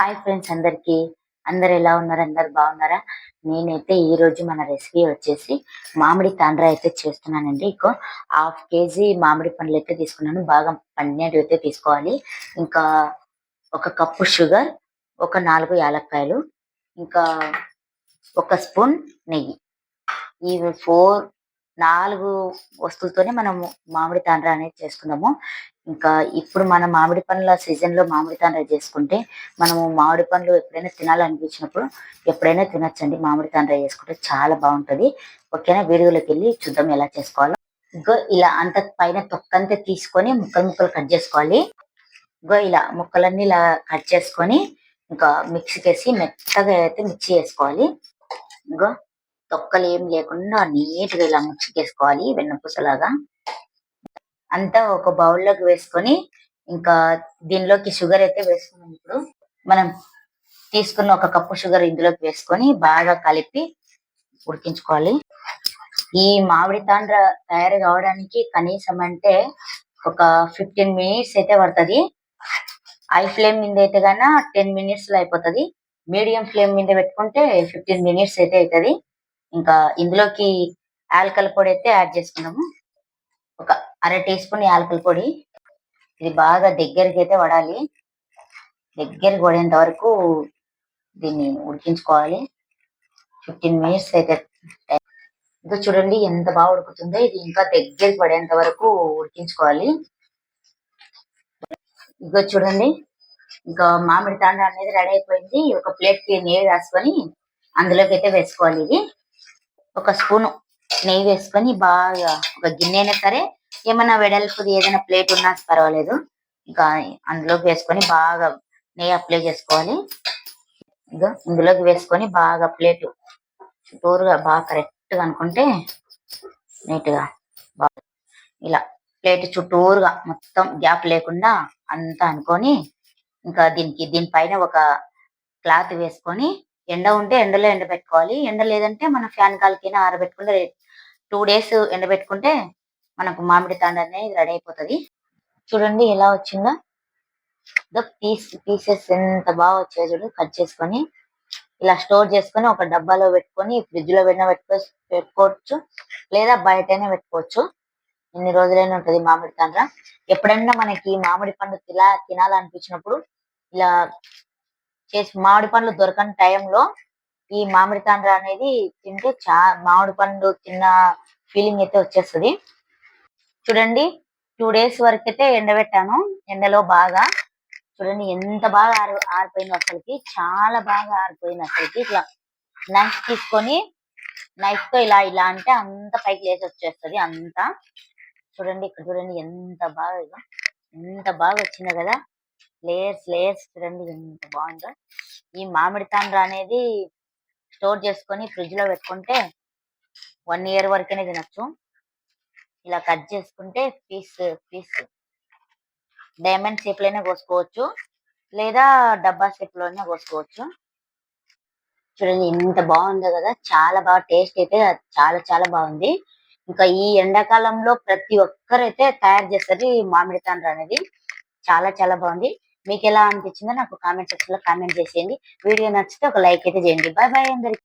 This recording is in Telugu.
హాయ్ ఫ్రెండ్స్ అందరికి. అందరు ఎలా ఉన్నారు? అందరు బాగున్నారా? నేనైతే ఈ రోజు మన రెసిపీ వచ్చేసి మామిడి తాండ్ర అయితే చేస్తున్నానండి. ఇంకో హాఫ్ కేజీ మామిడి పండ్లు అయితే తీసుకున్నాను. బాగా పన్నెండు అయితే తీసుకోవాలి. ఇంకా ఒక కప్పు షుగర్ ఒక నాలుగు యాలక్కాయలు ఇంకా ఒక స్పూన్ నెయ్యి. ఈ ఫోర్ నాలుగు వస్తువులతోనే మనము మామిడి తాండ్ర అనేది చేసుకున్నాము. ఇంకా ఇప్పుడు మన మామిడి పండ్ల సీజన్లో మామిడి తాండ్ర చేసుకుంటే మనము మామిడి పండ్లు ఎప్పుడైనా తినాలనిపించినప్పుడు ఎప్పుడైనా తినొచ్చండి. మామిడి తాండ్ర చేసుకుంటే చాలా బాగుంటది. ఓకేనా? వీడియోలోకి వెళ్ళి చూద్దాం ఎలా చేసుకోవాలో. ఇంకో ఇలా అంత పైన తొక్కంతా తీసుకొని ముక్కలు ముక్కలు కట్ చేసుకోవాలి. ఇంకో ఇలా ముక్కలన్నీ ఇలా కట్ చేసుకొని ఇంకా మిక్సీకి వేసి మెత్తగా అయితే మిక్సీ వేసుకోవాలి. ఇంకో తొక్కలు ఏం లేకుండా నీట్గా ఇలా ముచ్చుకేసుకోవాలి వెన్నపూసలాగా. అంతా ఒక బౌల్లోకి వేసుకొని ఇంకా దీనిలోకి షుగర్ అయితే వేసుకున్నాం ఇప్పుడు. మనం తీసుకున్న ఒక కప్పు షుగర్ ఇందులోకి వేసుకొని బాగా కలిపి ఉడికించుకోవాలి. ఈ మామిడి తాండ్ర తయారు కావడానికి కనీసం అంటే ఒక ఫిఫ్టీన్ మినిట్స్ అయితే పడుతుంది. హై ఫ్లేమ్ మీద అయితే గాన టెన్ మినిట్స్లో అయిపోతుంది. మీడియం ఫ్లేమ్ మీద పెట్టుకుంటే ఫిఫ్టీన్ మినిట్స్ అయితే అవుతుంది ఇంకా ఇందులోకి యాలకల పొడి అయితే యాడ్ చేసుకున్నాము. ఒక అర టీ స్పూన్ యాలకల పొడి. ఇది బాగా దగ్గరికి అయితే వడాలి. దగ్గరికి పడేంత వరకు దీన్ని ఉడికించుకోవాలి. ఫిఫ్టీన్ మినిట్స్ అయితే ఇంకా చూడండి ఎంత బాగా ఉడుకుతుందో. ఇది ఇంకా దగ్గరికి పడేంత వరకు ఉడికించుకోవాలి. ఇంకా చూడండి. ఇంకా మామిడి తాండ అనేది రెడీ అయిపోయింది. ఒక ప్లేట్కి నీళ్ళు రాసుకొని అందులోకి అయితే వేసుకోవాలి ఇది. ఒక స్పూన్ నెయ్యి వేసుకొని బాగా ఒక గిన్నె అయినా సరే ఏమైనా వెడల్పుది ఏదైనా ప్లేట్ ఉన్నా పర్వాలేదు. ఇంకా అందులోకి వేసుకొని బాగా నెయ్యి అప్లై చేసుకోవాలి. ఇంకా ఇందులోకి వేసుకొని బాగా ప్లేట్ చుట్టూరుగా బాగా కరెక్ట్గా అనుకుంటే నీట్గా బాగా ఇలా ప్లేట్ చుట్టూరుగా మొత్తం గ్యాప్ లేకుండా అంతా అనుకొని ఇంకా దీనికి దీనిపైన ఒక క్లాత్ వేసుకొని ఎండ ఉంటే ఎండలో ఎండ పెట్టుకోవాలి. ఎండ లేదంటే మన ఫ్యాన్ కాలకైనా ఆరబెట్టుకుంటే టూ డేస్ ఎండ పెట్టుకుంటే మనకు మామిడి తాండ అనేది రెడీ అయిపోతుంది. చూడండి ఎలా వచ్చిందో. పీస్ పీసెస్ ఎంత బాగా వచ్చాయో చూడు. కట్ చేసుకొని ఇలా స్టోర్ చేసుకొని ఒక డబ్బాలో పెట్టుకొని ఫ్రిడ్జ్లో పెట్టిన పెట్టుకో పెట్టుకోవచ్చు. లేదా బయటనే పెట్టుకోవచ్చు. ఎన్ని రోజులైనా ఉంటది మామిడి తాండ్ర. ఎప్పుడైనా మనకి మామిడి పండు తిలా తినాలనిపించినప్పుడు ఇలా చేసి మామిడి పండ్లు దొరకని టైంలో ఈ మామిడి తాండ్ర అనేది తింటే చా మామిడి పండు తిన్న ఫీలింగ్ అయితే వచ్చేస్తుంది. చూడండి టూ డేస్ వరకు అయితే ఎండబెట్టాను. ఎండలో బాగా చూడండి ఎంత బాగా ఆరి ఆరిపోయింది అసలుకి. చాలా బాగా ఆరిపోయింది అసలుకి. ఇట్లా నైఫ్ తీసుకొని నైఫ్తో ఇలా ఇలా అంటే అంత పైకి లేచి వచ్చేస్తుంది అంతా. చూడండి ఇక్కడ చూడండి ఎంత బాగా ఎంత బాగా వచ్చిందో కదా. లేయర్స్ లేయర్స్ చూడండి ఎంత బాగుందో. ఈ మామిడి తాండ్ర అనేది స్టోర్ చేసుకొని ఫ్రిడ్జ్లో పెట్టుకుంటే వన్ ఇయర్ వరకనే తినచ్చు. ఇలా కట్ చేసుకుంటే పీస్ పీస్ డైమండ్ షేప్లోనే కోసుకోవచ్చు. లేదా డబ్బా షేప్లోనే కోసుకోవచ్చు. చూడండి ఎంత బాగుందో కదా. చాలా బాగా టేస్ట్ అయితే చాలా చాలా బాగుంది. ఇంకా ఈ ఎండాకాలంలో ప్రతి ఒక్కరైతే తయారు చేస్తారు ఈ మామిడి తాండ్ర అనేది. చాలా చాలా బాగుంది. మీకు ఎలా అనిపించిందో నాకు కామెంట్ సెక్షన్లో కామెంట్ చేసేయండి. వీడియో నచ్చితే ఒక లైక్ అయితే చేయండి. బాయ్ బాయ్ అందరికి.